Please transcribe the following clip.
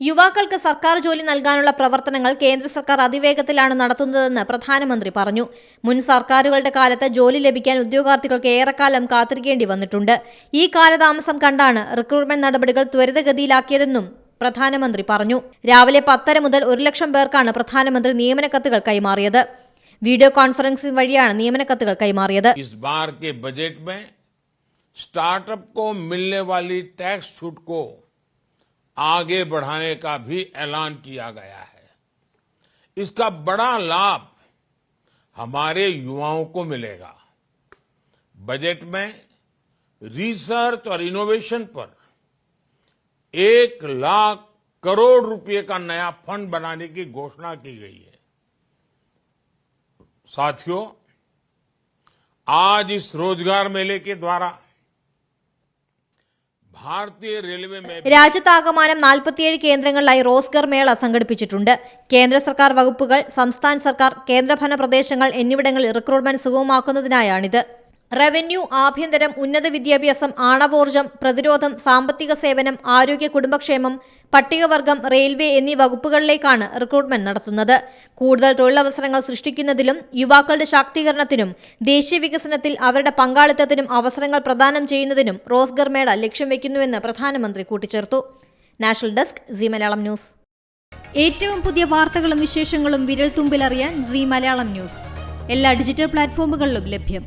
യുവാക്കൾക്ക് സർക്കാർ ജോലി നൽകാനുള്ള പ്രവർത്തനങ്ങൾ കേന്ദ്ര സർക്കാർ അതിവേഗത്തിലാണ് നടത്തുന്നതെന്ന് പ്രധാനമന്ത്രി പറഞ്ഞു മുൻ സർക്കാരുകളുടെ കാലത്ത് ജോലി ലഭിക്കാൻ ഉദ്യോഗാർത്ഥികൾക്ക് ഏറെക്കാലം കാത്തിരിക്കേണ്ടി വന്നിട്ടുണ്ട് ഈ കാലതാമസം കണ്ടാണ് റിക്രൂട്ട്മെന്റ് നടപടികൾ ത്വരിതഗതിയിലാക്കിയതെന്നും പ്രധാനമന്ത്രി പറഞ്ഞു രാവിലെ പത്തര മുതൽ ഒരു ലക്ഷം പേർക്കാണ് പ്രധാനമന്ത്രി നിയമന കത്തുകൾ കൈമാറിയത് വീഡിയോ കോൺഫറൻസിംഗ് വഴിയാണ് നിയമന കത്തുകൾ കൈമാറിയത് इस बार के बजट में स्टार्टअप को मिलने वाली टैक्स छूट को आगे बढ़ाने का भी ऐलान किया गया है। इसका बड़ा लाभ हमारे युवाओं को मिलेगा। बजट में रिसर्च और इनोवेशन पर एक लाख करोड़ रुपए का नया फंड बनाने की घोषणा की गई है। साथियों, आज इस रोज़गार मेले के द्वारा രാജ്യത്താകമാനം നാൽപ്പത്തിയേഴ് കേന്ദ്രങ്ങളിലായി റോസ്ഗർ മേള സംഘടിപ്പിച്ചിട്ടുണ്ട്. കേന്ദ്ര സർക്കാർ വകുപ്പുകൾ സംസ്ഥാന സർക്കാർ കേന്ദ്രഭരണ പ്രദേശങ്ങൾ എന്നിവിടങ്ങളിൽ റിക്രൂട്ട്മെന്റ് സുഗമമാക്കുന്നതിനായാണിത്. റവന്യൂ ആഭ്യന്തരം ഉന്നത വിദ്യാഭ്യാസം ആണവോർജം പ്രതിരോധം സാമ്പത്തിക സേവനം ആരോഗ്യ കുടുംബക്ഷേമം പട്ടികവർഗം റെയിൽവേ എന്നീ വകുപ്പുകളിലേക്കാണ് റിക്രൂട്ട്മെന്റ് നടത്തുന്നത്. കൂടുതൽ തൊഴിലവസരങ്ങൾ സൃഷ്ടിക്കുന്നതിലും യുവാക്കളുടെ ശാക്തീകരണത്തിനും ദേശീയ വികസനത്തിൽ അവരുടെ പങ്കാളിത്തത്തിനും അവസരങ്ങൾ പ്രദാനം ചെയ്യുന്നതിനും റോസ്ഗർ മേള ലക്ഷ്യം വയ്ക്കുന്നുവെന്ന് പ്രധാനമന്ത്രി കൂട്ടിച്ചേർത്തു. National desk Zee Malayalam news. ഏറ്റവും പുതിയ വാർത്തകളും വിശേഷങ്ങളും വിരൽ തുമ്പിലറിയാൻ സി മലയാളം ന്യൂസ്. എല്ലാ ഡിജിറ്റൽ പ്ലാറ്റ്ഫോമുകളിലും ലഭ്യം.